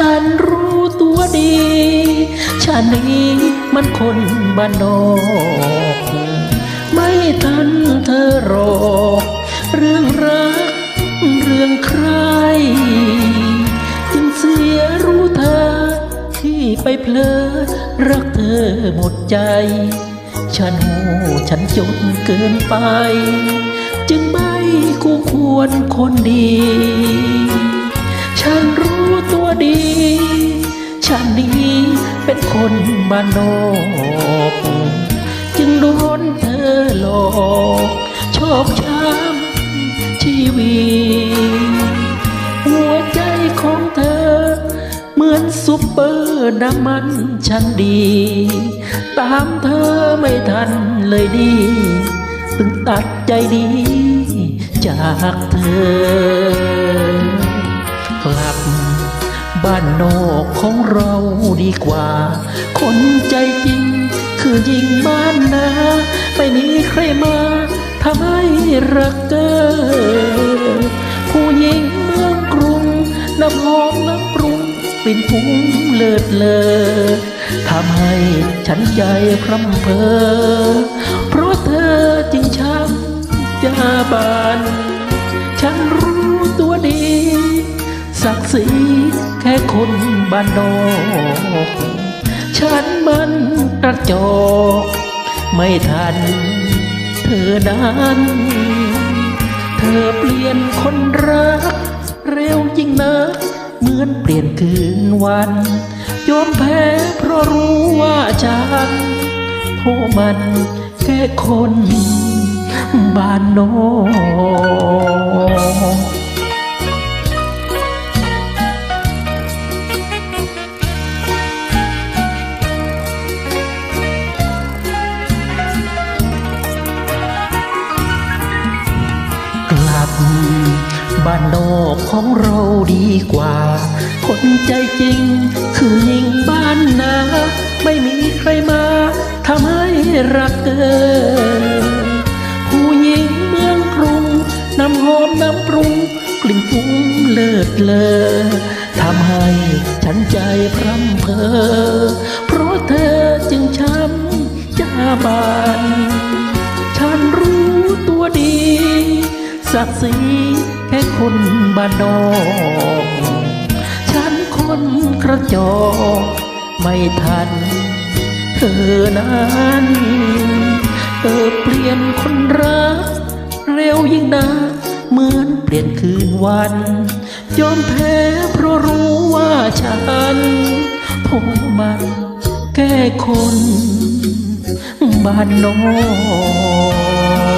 ฉันรู้ตัวดีฉันนี้มันคนบ้านนอกไม่ทันเธอรอกเรื่องรัก เรื่องใคร จึงเสียรู้เธอ ที่ไปเพลอรักเธอหมดใจ ฉันโง่ฉันจนเกินไป จึงไม่คู่ควรคนดี ฉัน ฉันนี้เป็นคนบ้านนอกจึงโดนเธอหลอกชอกช้ำชีวิตหัวใจของเธอ เหมือนซุปเปอร์น้ำมันฉันดี ตามเธอไม่ทันเลยดีตึงตัดใจดีจากเธอกลับ บ้านนอกของเราดีกว่า คนใจจริง คือยิงบ้านนา ไม่มีใครมาทำให้รักเกอผู้หญิงเมืองกรุงน้ำหอมน้ำปรุงกลิ่นฟุ้งเลิศเลอทำให้ฉันใจพร่ำเพอเพราะเธอจึงช้ำยาบาน ศักดิ์ศรีแค่คนบ้านนอกฉันมันกระจอกไม่ทัน เธอนั้น เธอเปลี่ยนคนรัก เร็วยิ่งนักเหมือนเปลี่ยนคืนวันยอมแพ้เพราะรู้ว่าฉันโทมันแค่คนบ้านนอก กลับ บ้านนอกของเราดีกว่า คนใจจริง คือยิงบ้านนา ไม่มีใครมาทำให้รักเกินผู้หญิงเมืองกรุงน้ำหอมน้ำปรุง กลิ่นฟุ้งเลิศเลอทำให้ฉันใจพร่ำเพอ เพราะเธอจึงช้ำจ้าบาน ศักดิ์ศรีแค่คนบ้านนอกฉันคนกระจอกไม่ทัน เธอนั้นเธอเปลี่ยนคนรัก เร็วยิ่งนักเหมือนเปลี่ยนคืนวันยอมแพ้เพราะรู้ว่าฉันผมมันแค่คนบ้านนอก